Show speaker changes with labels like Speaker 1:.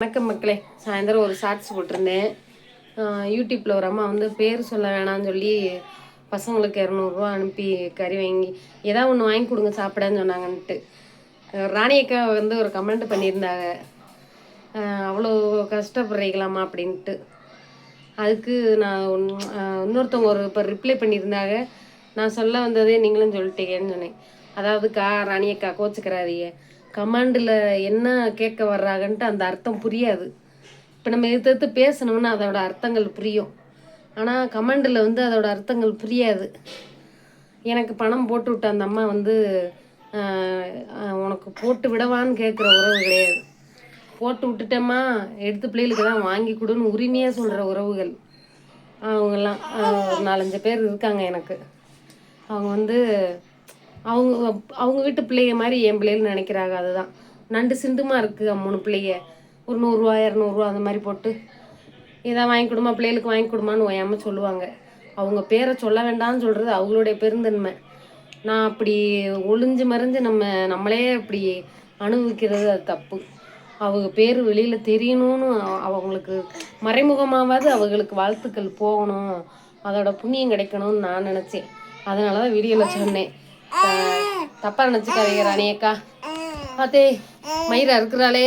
Speaker 1: வணக்கம் மக்களே. சாயந்தரம் ஒரு ஷார்ட்ஸ் போட்டிருந்தேன். யூடியூப்பில் ஒரு அம்மா வந்து பேர் சொல்ல வேணாம்னு சொல்லி பசங்களுக்கு இரநூறுவா அனுப்பி கறி வாங்கி ஏதாவது ஒன்று வாங்கி கொடுங்க சாப்பிடன்னு சொன்னாங்கன்ட்டு ராணி அக்கா வந்து ஒரு கமெண்ட் பண்ணியிருந்தாங்க. அவ்வளோ கஷ்டப்படுறீங்களாமா அப்படின்ட்டு. அதுக்கு நான் இன்னொருத்தவங்க ஒரு இப்போ ரிப்ளை பண்ணியிருந்தாங்க. நான் சொல்ல வந்ததே நீங்களும் சொல்லிட்டீங்கன்னு சொன்னேன். அதாவதுக்கா ராணி அக்கா கோச்சுக்கிறாதீங்க. கமாண்டில் என்ன கேட்க வர்றாங்கன்ட்டு அந்த அர்த்தம் புரியாது. இப்போ நம்ம எதிர்த்து பேசணும்னா அதோட அர்த்தங்கள் புரியும். ஆனால் கமாண்டில் வந்து அதோட அர்த்தங்கள் புரியாது. எனக்கு பணம் போட்டு விட்ட அந்த அம்மா வந்து உனக்கு போட்டு விடவான்னு கேட்குற உறவு கிடையாது. போட்டு விட்டுட்டேம்மா எடுத்து பிள்ளைகளுக்கு தான் வாங்கி கொடுன்னு உரிமையாக சொல்கிற உறவுகள். அவங்கெல்லாம் ஒரு நாலஞ்சு பேர் இருக்காங்க எனக்கு. அவங்க வந்து அவங்க அவங்க வீட்டு பிள்ளைய மாதிரி என் பிள்ளைகள் நினைக்கிறாங்க அதுதான். நண்டு சிந்துமா இருக்குது மூணு பிள்ளைய ஒரு நூறுரூவா இரநூறுவா அந்த மாதிரி போட்டு. இதை வாங்கி கொடுமா பிள்ளைகளுக்கு வாங்கி கொடுமான்னு ஓயாமல் சொல்லுவாங்க. அவங்க பேரை சொல்ல வேண்டாம்னு சொல்கிறது அவங்களுடைய பெருந்தன்மை. நான் அப்படி ஒளிஞ்சு மறைஞ்சு நம்ம நம்மளே அப்படி அனுபவிக்கிறது அது தப்பு. அவங்க பேர் வெளியில் தெரியணும்னு அவங்களுக்கு மறைமுகமாவது அவங்களுக்கு வாழ்த்துக்கள் போகணும். அதோட புண்ணியம் கிடைக்கணும்னு நான் நினச்சேன். அதனால தான் வீடியோவில் சொன்னேன். தப்பா நினச்சிக்காதீங்க ராணி அக்கா. பார்த்தே மயிரா இருக்கிறாளே.